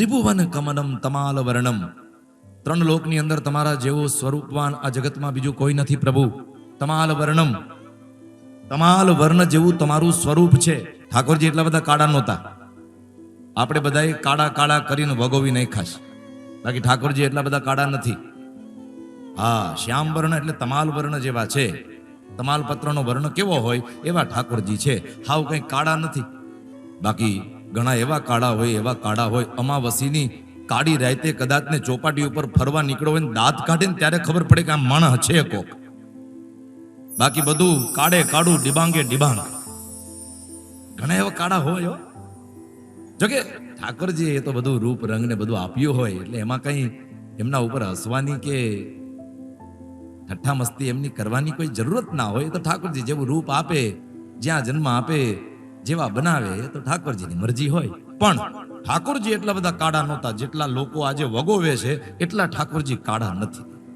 ત્રિભુવન કમનમ તમાલ વર્ણમ ત્રણ લોકની અંદર તમારા જેવો સ્વરૂપવાન આ જગતમાં બીજું કોઈ નથી પ્રભુ તમાલ વર્ણમ તમાલ વર્ણ જેવું તમારું સ્વરૂપ છે ઠાકોરજી એટલા બધા કાળા નહોતા આપણે બધાએ કાળા કાળા કરીને વગોવી નહીં ખાશ બાકી ઠાકોરજી એટલા બધા કાળા નથી હા શ્યામ વર્ણ એટલે તમાલ વર્ણ જેવા છે તમાલ પત્રનો વર્ણ કેવો હોય એવા ઠાકોરજી છે હાવ કંઈ કાળા નથી બાકી ઘણા એવા કાળા હોય, એવા કાળા હોય, અમાવસીની કાળી રાતે કદાચ ને ચોપાટી ઉપર ફરવા નીકળો હોય દાંત કાઢે ને ત્યારે ખબર પડે કે આ માણસ છે કોક. બાકી બધું કાળે કાળું, ડિબાંગે ડિબાંગ. ઘણા એવા કાળા હોય જોકે ઠાકોરજી એ તો બધું રૂપ, રંગ ને બધું આપ્યું હોય, એટલે એમાં કઈ એમના ઉપર હસવાની કે ઠઠ્ઠા મસ્તી એમની કરવાની કોઈ જરૂરત ના હોય તો ઠાકોરજી જેવું રૂપ આપે, જ્યાં જન્મ આપે જેવા બનાવે તો ઠાકોરજીની મરજી હોય. પણ ઠાકોરજી એટલા બધા કાળા નહોતા જેટલા લોકો આજે વગોવે છે, એટલા ઠાકોરજી કાળા નથી.